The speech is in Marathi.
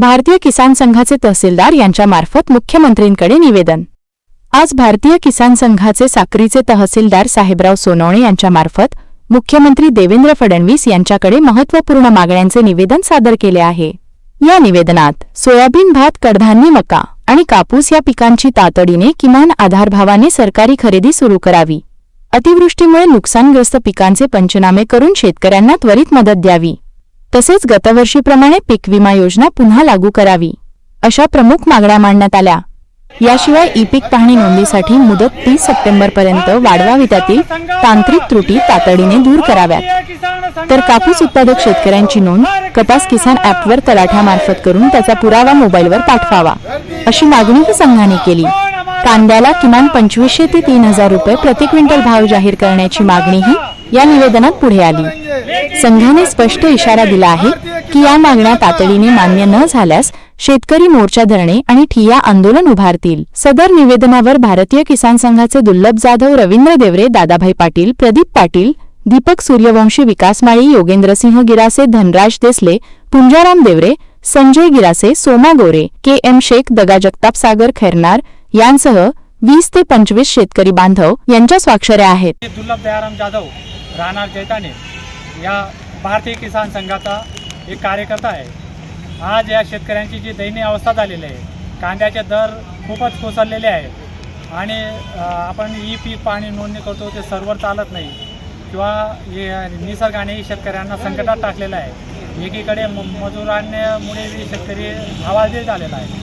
भारतीय किसान संघाचे तहसीलदार यांच्यामार्फत मुख्यमंत्रींकडे निवेदन. आज भारतीय किसान संघाचे साक्रीचे तहसीलदार साहेबराव सोनवणे यांच्यामार्फत मुख्यमंत्री देवेंद्र फडणवीस यांच्याकडे महत्त्वपूर्ण मागण्यांचे निवेदन सादर केले आहे. या निवेदनात सोयाबीन भात कडधान्य मका आणि कापूस या पिकांची तातडीने किमान आधारभावाने सरकारी खरेदी सुरू करावी. अतिवृष्टीमुळे नुकसानग्रस्त पिकांचे पंचनामे करून शेतकऱ्यांना त्वरित मदत द्यावी. तसेच गतवर्षीप्रमाणे पीक विमा योजना पुन्हा लागू करावी अशा प्रमुख मागण्या मांडण्यात आल्या. याशिवाय ई पीक पाहणी नोंदीसाठी मुदत तीस सप्टेंबरपर्यंत वाढवावी त्यातील तांत्रिक त्रुटी तातडीने दूर कराव्यात. तर कापूस उत्पादक शेतकऱ्यांची नोंद कपास किसान ॲपवर तलाठ्यामार्फत करून त्याचा पुरावा मोबाईलवर पाठवावा अशी मागणीही संघाने केली. कांद्याला किमान पंचवीसशे ते तीन हजार रुपये प्रति क्विंटल भाव जाहीर करण्याची मागणीही या निवेदनात पुढे आली. संघाने स्पष्ट इशारा दिला आहे की या मागण्या तातडीने मान्य न झाल्यास शेतकरी मोर्चा धरणे आणि ठिया आंदोलन उभारतील. सदर निवेदनावर भारतीय किसान संघाचे दुर्लभ जाधव रवींद्र देवरे दादाभाई पाटील प्रदीप पाटील दीपक सूर्यवंशी विकास माळी योगेंद्रसिंह गिरासे धनराज देसले पुंजाराम देवरे संजय गिरासे सोमा गोरे के एम शेख दगा जगताप सागर खैरनार यांसह वीस ते पंचवीस शेतकरी बांधव यांच्या स्वाक्षऱ्या आहेत. दुर्लभ दयाराम जाधव राहणार जैताने या भारतीय किसान संघाचा एक कार्यकर्ता आहे. आज या शेतकऱ्यांची जी दयनीय अवस्था झालेली आहे कांद्याचे दर खूपच कोसळलेले आहेत आणि आपण ई पीक पाणी नोंदणी करतो ते सर्व्हर चालत नाही किंवा निसर्गानेही निसर्गाने शेतकऱ्यांना संकटात टाकलेलं आहे. एकीकडे म- मजुरांमुळे शेतकरी हवालदिल झालेला आहे.